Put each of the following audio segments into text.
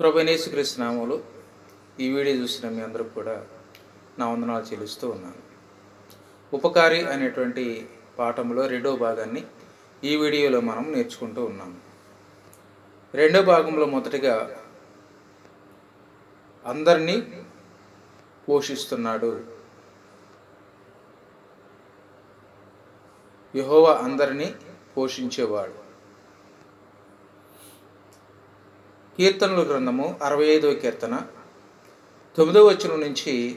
ప్రభనేసు నామలు ఈ వీడియో చూసిన మీ అందరికి కూడా నా వందనాలు చెల్లిస్తూ ఉన్నాను. ఉపకారి అనేటువంటి పాఠంలో రెండో భాగాన్ని ఈ వీడియోలో మనం నేర్చుకుంటూ ఉన్నాము రెండో భాగంలో మొదటిగా అందరినీ పోషిస్తున్నాడు. యహోవ అందరినీ పోషించేవాడు. కీర్తనల గ్రంథము అరవై ఐదవ కీర్తన తొమ్మిదవ వచనం నుంచి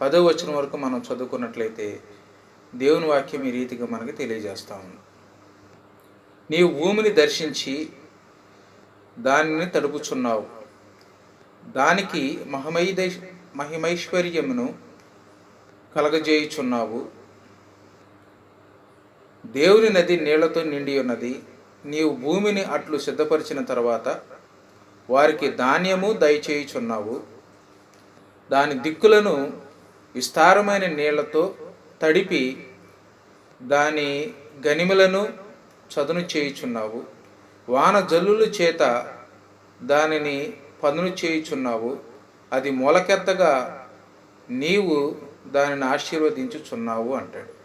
పదవ వచనం వరకు మనం చదువుకున్నట్లయితే దేవుని వాక్యం ఈ రీతిగా మనకి తెలియజేస్తా ఉంది. నీవు భూమిని దర్శించి దానిని తడుపుచున్నావు. దానికి మహమైద మహిమైశ్వర్యమును కలగజేయుచున్నావు. దేవుని నది నీళ్ళతో నిండి ఉన్నది. నీవు భూమిని అట్లు సిద్ధపరిచిన తర్వాత వారికి ధాన్యము దయచేయుచున్నావు. దాని దిక్కులను విస్తారమైన నీళ్ళతో తడిపి దాని గనిమలను చదును చేయుచున్నావు. వాన జల్లుల చేత దానిని పదును చేయుచున్నావు. అది మొలకెత్తగా నీవు దానిని ఆశీర్వదించుచున్నావు అంటాడు.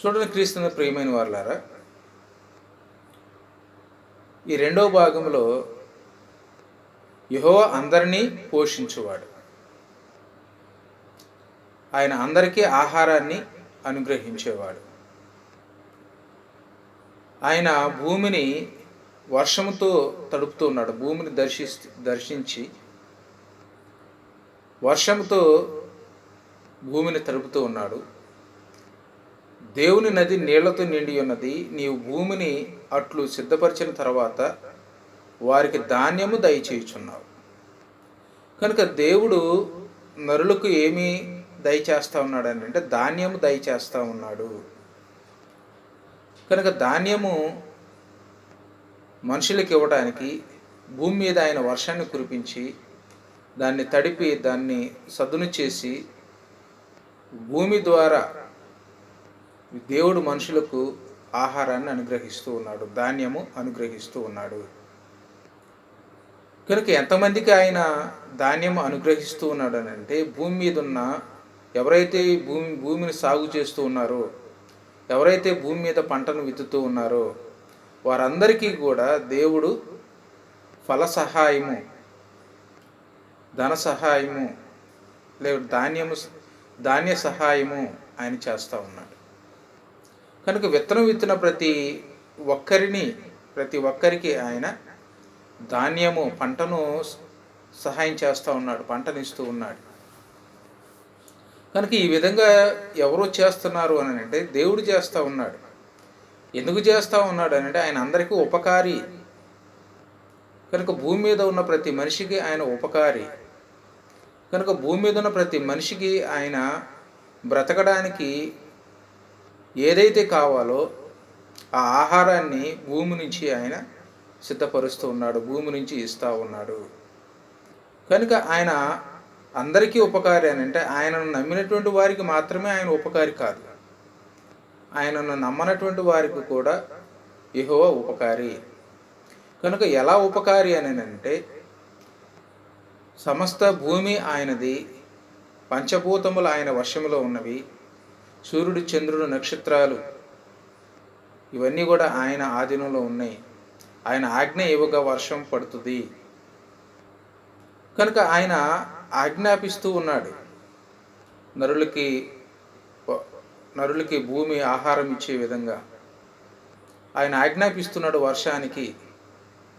చూడండి క్రీస్తున్న ప్రియమైన వాళ్ళారా ఈ రెండవ భాగంలో యహో అందరినీ పోషించువాడు. ఆయన అందరికీ ఆహారాన్ని అనుగ్రహించేవాడు. ఆయన భూమిని వర్షముతో తడుపుతూ ఉన్నాడు. భూమిని దర్శి దర్శించి వర్షంతో భూమిని తడుపుతూ ఉన్నాడు. దేవుని నది నీళ్ళతో నిండి ఉన్నది. నీవు భూమిని అట్లు సిద్ధపరిచిన తర్వాత వారికి ధాన్యము దయచేయుచున్నావు. కనుక దేవుడు నరులకు ఏమి దయచేస్తా ఉన్నాడు అని అంటే ధాన్యము దయచేస్తా ఉన్నాడు. కనుక ధాన్యము మనుషులకు ఇవ్వడానికి భూమి మీద ఆయన వర్షాన్ని కురిపించి దాన్ని తడిపి దాన్ని సదును చేసి భూమి ద్వారా దేవుడు మనుషులకు ఆహారాన్ని అనుగ్రహిస్తూ ఉన్నాడు ధాన్యము అనుగ్రహిస్తూ ఉన్నాడు. కనుక ఎంతమందికి ఆయన ధాన్యం అనుగ్రహిస్తూ ఉన్నాడు అని అంటే భూమి మీద ఉన్న ఎవరైతే భూమి భూమిని సాగు చేస్తూ ఉన్నారో ఎవరైతే భూమి మీద పంటను విత్తుతూ ఉన్నారో వారందరికీ కూడా దేవుడు ఫల సహాయము ధన సహాయము లేదా ధాన్యము ధాన్య సహాయము ఆయన చేస్తూ ఉన్నాడు. కనుక విత్తనం విత్తిన ప్రతి ఒక్కరిని ప్రతి ఒక్కరికి ఆయన ధాన్యము పంటను సహాయం చేస్తూ ఉన్నాడు పంటను ఇస్తూ ఉన్నాడు. కనుక ఈ విధంగా ఎవరు చేస్తున్నారు అని అంటే దేవుడు చేస్తూ ఉన్నాడు. ఎందుకు చేస్తూ ఉన్నాడు అని అంటే ఆయన అందరికీ ఉపకారి. కనుక భూమి మీద ఉన్న ప్రతి మనిషికి ఆయన ఉపకారి. కనుక భూమి మీద ఉన్న ప్రతి మనిషికి ఆయన బ్రతకడానికి ఏదైతే కావాలో ఆ ఆహారాన్ని భూమి నుంచి ఆయన సిద్ధపరుస్తూ ఉన్నాడు భూమి నుంచి ఇస్తూ ఉన్నాడు. కనుక ఆయన అందరికీ ఉపకారి అని అంటే ఆయనను నమ్మినటువంటి వారికి మాత్రమే ఆయన ఉపకారి కాదు. ఆయనను నమ్మనటువంటి వారికి కూడా యహోవ ఉపకారి. కనుక ఎలా ఉపకారి అని అంటే సమస్త భూమి ఆయనది పంచభూతములు ఆయన వశములో ఉన్నవి. సూర్యుడు చంద్రుడు నక్షత్రాలు ఇవన్నీ కూడా ఆయన ఆధీనంలో ఉన్నాయి. ఆయన ఆజ్ఞ ఇవ్వగా వర్షం పడుతుంది. కనుక ఆయన ఆజ్ఞాపిస్తూ ఉన్నాడు. నరులకి నరులకి భూమి ఆహారం ఇచ్చే విధంగా. ఆయన ఆజ్ఞాపిస్తున్నాడు వర్షానికి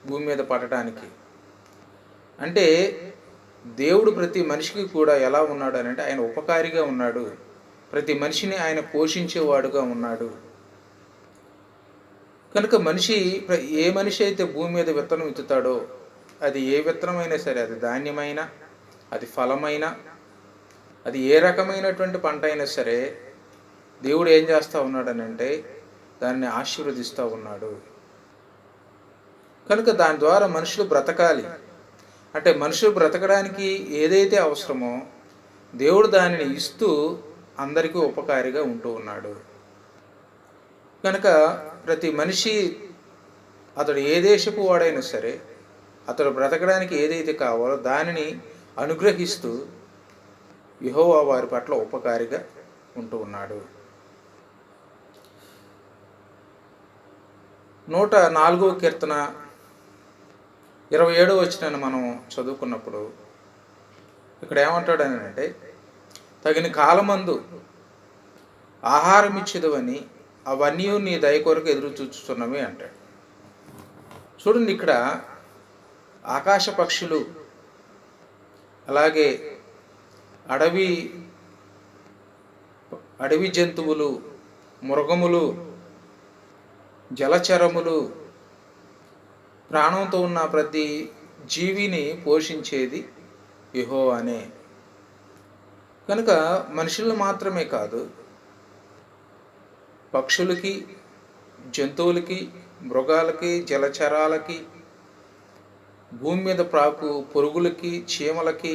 భూమి మీద పడటానికి. అంటే దేవుడు ప్రతి మనిషికి కూడా ఎలా ఉన్నాడు అని అంటే ఆయన ఉపకారిగా ఉన్నాడు. ప్రతి మనిషిని ఆయన పోషించేవాడుగా ఉన్నాడు. కనుక మనిషి ఏ మనిషి అయితే భూమి మీద విత్తనం విత్తుతాడో అది ఏ విత్తనమైనా సరే అది ధాన్యమైనా అది ఫలమైనా అది ఏ రకమైనటువంటి పంట అయినా సరే దేవుడు ఏం చేస్తూ ఉన్నాడనంటే దాన్ని ఆశీర్వదిస్తూ ఉన్నాడు. కనుక దాని ద్వారా మనుషులు బ్రతకాలి. అంటే మనుషులు బ్రతకడానికి ఏదైతే అవసరమో దేవుడు దానిని ఇస్తూ అందరికీ ఉపకారిగా ఉంటూ ఉన్నాడు. కనుక ప్రతి మనిషి అతడు ఏ దేశపు వాడైనా సరే అతడు బ్రతకడానికి ఏదైతే కావాలో దానిని అనుగ్రహిస్తూ యహోవా వారి పట్ల ఉపకారిగా ఉంటూ ఉన్నాడు. నూట నాలుగో కీర్తన ఇరవై ఏడో వచ్చిన మనం చదువుకున్నప్పుడు ఇక్కడ ఏమంటాడని అంటే తగిన కాలమందు ఆహారం ఇచ్చేదవని అవన్నీ నీ దయ కొరకు ఎదురు చూచుతున్నవి అంటాడు. చూడండి ఇక్కడ ఆకాశ పక్షులు అలాగే అడవి అడవి జంతువులు మృగములు జలచరములు ప్రాణంతో ఉన్న ప్రతి జీవిని పోషించేది యహో అనే కనుక మనుషులు మాత్రమే కాదు పక్షులకి జంతువులకి మృగాలకి జలచరాలకి భూమి మీద ప్రాకు పురుగులకి చీమలకి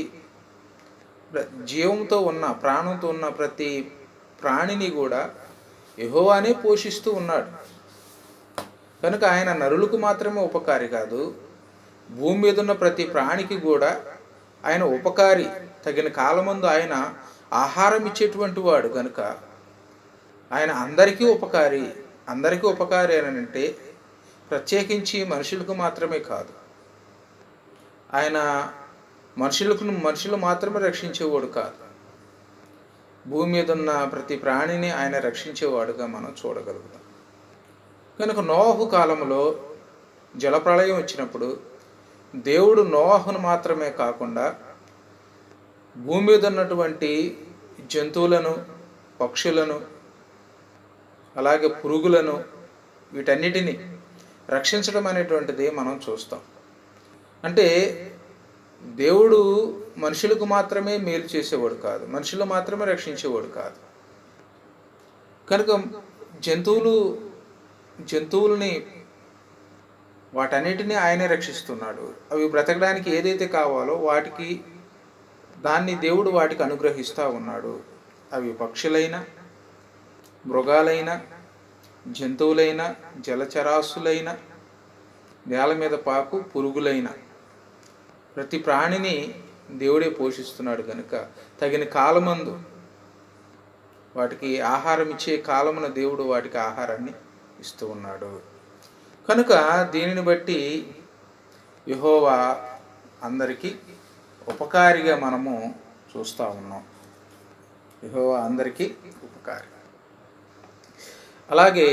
జీవంతో ఉన్న ప్రాణంతో ఉన్న ప్రతి ప్రాణిని కూడా యహోవానే పోషిస్తూ ఉన్నాడు. కనుక ఆయన నరులకు మాత్రమే ఉపకారి కాదు భూమి మీద ఉన్న ప్రతి ప్రాణికి కూడా ఆయన ఉపకారి. తగిన కాలమందు ఆయన ఆహారం ఇచ్చేటువంటి వాడు కనుక ఆయన అందరికీ ఉపకారి అందరికీ ఉపకారి అంటే ప్రత్యేకించి మనుషులకు మాత్రమే కాదు. ఆయన మనుషులకు మనుషులు మాత్రమే రక్షించేవాడు కాదు. భూమి మీద ఉన్న ప్రతి ప్రాణిని ఆయన రక్షించేవాడుగా మనం చూడగలుగుతాం. కనుక నోహు కాలంలో జలప్రళయం వచ్చినప్పుడు దేవుడు నోహును మాత్రమే కాకుండా భూమి మీద ఉన్నటువంటి జంతువులను పక్షులను అలాగే పురుగులను వీటన్నిటిని రక్షించడం అనేటువంటిది మనం చూస్తాం. అంటే దేవుడు మనుషులకు మాత్రమే మేలు చేసేవాడు కాదు. మనుషులు మాత్రమే రక్షించేవాడు కాదు. కనుక జంతువులు జంతువుల్ని వాటన్నిటిని ఆయనే రక్షిస్తున్నాడు. అవి బ్రతకడానికి ఏదైతే కావాలో వాటికి దాన్ని దేవుడు వాటికి అనుగ్రహిస్తూ ఉన్నాడు. అవి పక్షులైన మృగాలైన జంతువులైన జలచరాసులైన నేల మీద పాకు పురుగులైన. ప్రతి ప్రాణిని దేవుడే పోషిస్తున్నాడు కనుక తగిన కాలమందు వాటికి ఆహారం ఇచ్చే కాలమున దేవుడు వాటికి ఆహారాన్ని ఇస్తూ ఉన్నాడు. కనుక దీనిని బట్టి యహోవా అందరికీ ఉపకారిగా మనము చూస్తూ ఉన్నాం. యహోవా అందరికీ ఉపకారి. అలాగే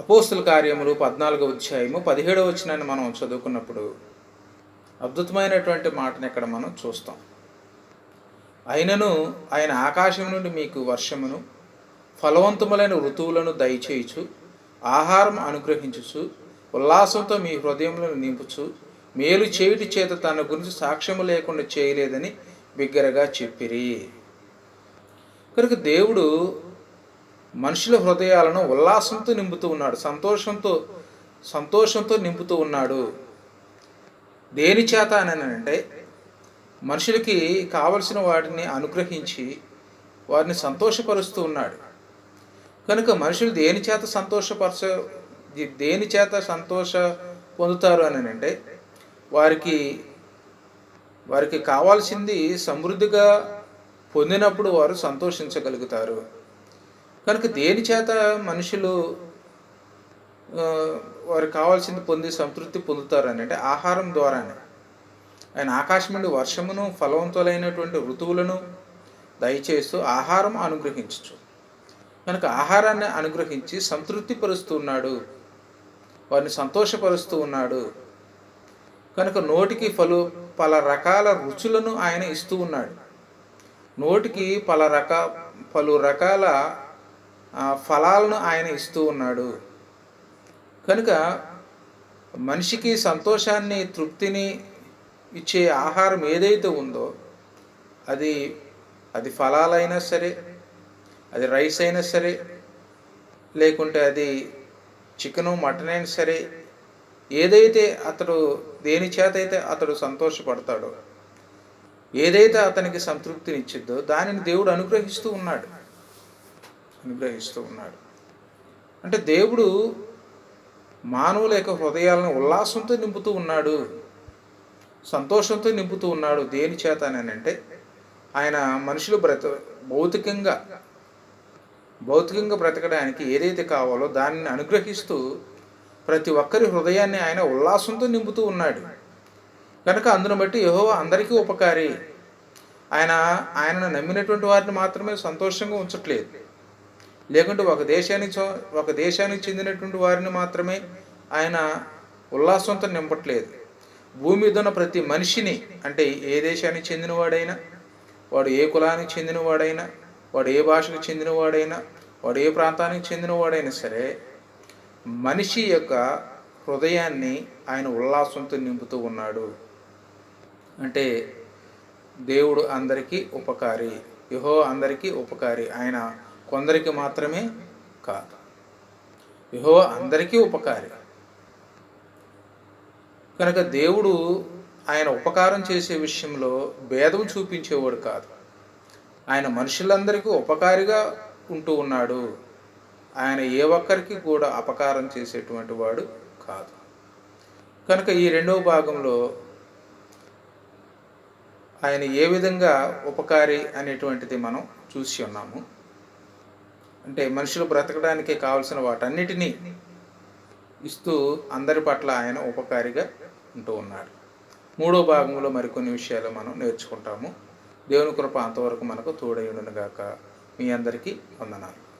అపోస్తుల కార్యములు పద్నాలుగో అధ్యాయము పదిహేడవ వచ్చినాన్ని మనం చదువుకున్నప్పుడు అద్భుతమైనటువంటి మాటను ఇక్కడ మనం చూస్తాం. అయినను ఆయన ఆకాశం నుండి మీకు వర్షమును ఫలవంతములైన ఋతువులను దయచేయచు ఆహారం అనుగ్రహించుచు ఉల్లాసంతో మీ హృదయములను నింపుచు మేలు చేయుటి చేత తన గురించి సాక్ష్యము లేకుండా చేయలేదని బిగ్గరగా చెప్పిరి. కనుక దేవుడు మనుషుల హృదయాలను ఉల్లాసంతో నింపుతూ ఉన్నాడు సంతోషంతో సంతోషంతో నింపుతూ ఉన్నాడు. దేని చేత అని అంటే మనుషులకి కావలసిన వాటిని అనుగ్రహించి వారిని సంతోషపరుస్తూ ఉన్నాడు. కనుక మనుషులు దేని చేత సంతోషపరచ దేని చేత సంతోష పొందుతారు అని అంటే వారికి వారికి కావాల్సింది సమృద్ధిగా పొందినప్పుడు వారు సంతోషించగలుగుతారు. కనుక దేని చేత మనుషులు వారికి కావాల్సింది పొంది సంతృప్తి పొందుతారు అని అంటే ఆహారం ద్వారానే. ఆయన ఆకాశం నుండి వర్షమును ఫలవంతులైనటువంటి ఋతువులను దయచేస్తూ ఆహారం అనుగ్రహించచ్చు కనుక ఆహారాన్ని అనుగ్రహించి సంతృప్తి పరుస్తూ ఉన్నాడు. వారిని సంతోషపరుస్తూ ఉన్నాడు. కనుక నోటికి పలు పల రకాల రుచులను ఆయన ఇస్తూ ఉన్నాడు. నోటికి పల రక పలు రకాల ఫలాలను ఆయన ఇస్తూ ఉన్నాడు. కనుక మనిషికి సంతోషాన్ని తృప్తిని ఇచ్చే ఆహారం ఏదైతే ఉందో అది అది ఫలాలైనా సరే అది రైస్ అయినా సరే లేకుంటే అది చికెను మటన్ అయినా సరే ఏదైతే అతడు దేని చేతైతే అతడు సంతోషపడతాడో ఏదైతే అతనికి సంతృప్తినిచ్చిద్దో దానిని దేవుడు అనుగ్రహిస్తూ ఉన్నాడు. అనుగ్రహిస్తూ ఉన్నాడు. అంటే దేవుడు మానవుల యొక్క హృదయాలను ఉల్లాసంతో నింపుతూ ఉన్నాడు సంతోషంతో నింపుతూ ఉన్నాడు. దేని చేత అని అంటే ఆయన మనుషులు బ్రత భౌతికంగా భౌతికంగా బ్రతకడానికి ఏదైతే కావాలో దానిని అనుగ్రహిస్తూ ప్రతి ఒక్కరి హృదయాన్ని ఆయన ఉల్లాసంతో నింపుతూ ఉన్నాడు. కనుక అందును బట్టి యహో అందరికీ ఉపకారి. ఆయన ఆయనను నమ్మినటువంటి వారిని మాత్రమే సంతోషంగా ఉంచట్లేదు. లేకుంటే ఒక దేశానికి ఒక దేశానికి చెందినటువంటి వారిని మాత్రమే ఆయన ఉల్లాసంతో నింపట్లేదు. భూమి మీద ఉన్న ప్రతి మనిషిని అంటే ఏ దేశానికి చెందినవాడైనా వాడు ఏ కులానికి చెందినవాడైనా వాడు ఏ భాషకు చెందినవాడైనా వాడు ఏ ప్రాంతానికి చెందినవాడైనా సరే మనిషి యొక్క హృదయాన్ని ఆయన ఉల్లాసంతో నింపుతూ ఉన్నాడు. అంటే దేవుడు అందరికీ ఉపకారి యహో అందరికీ ఉపకారి ఆయన కొందరికి మాత్రమే కాదు. యహో అందరికీ ఉపకారి. కనుక దేవుడు ఆయన ఉపకారం చేసే విషయంలో భేదం చూపించేవాడు కాదు. ఆయన మనుషులందరికీ ఉపకారిగా ఉంటూ ఉన్నాడు. ఆయన ఏ ఒక్కరికి కూడా అపకారం చేసేటువంటి వాడు కాదు. కనుక ఈ రెండవ భాగంలో ఆయన ఏ విధంగా ఉపకారి అనేటువంటిది మనం చూసి ఉన్నాము. అంటే మనుషులు బ్రతకడానికి కావలసిన వాటన్నిటినీ ఇస్తూ అందరి పట్ల ఆయన ఉపకారిగా ఉంటూ ఉన్నాడు. మూడో భాగంలో మరికొన్ని విషయాలు మనం నేర్చుకుంటాము. దేవుని కృప అంతవరకు మనకు తోడైండునుగాక మీ అందరికీ వందనాలు.